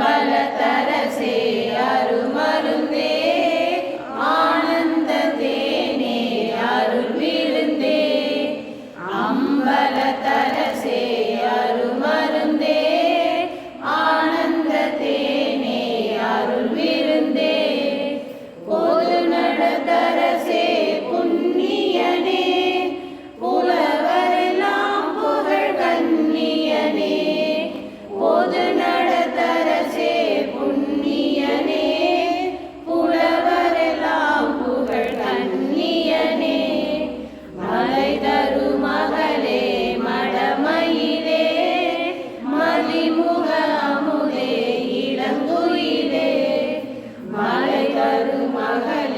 பலதரசே அருமருந்தே. ஆனந்த தேனே அருள் விழுந்தே அம்பலதரசே அருமருந்தே. ஆனந்த தேனே அருள் விருந்தே பொது நடத்தரசே மருமகள்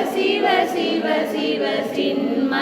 recibe, see, recibe sin my.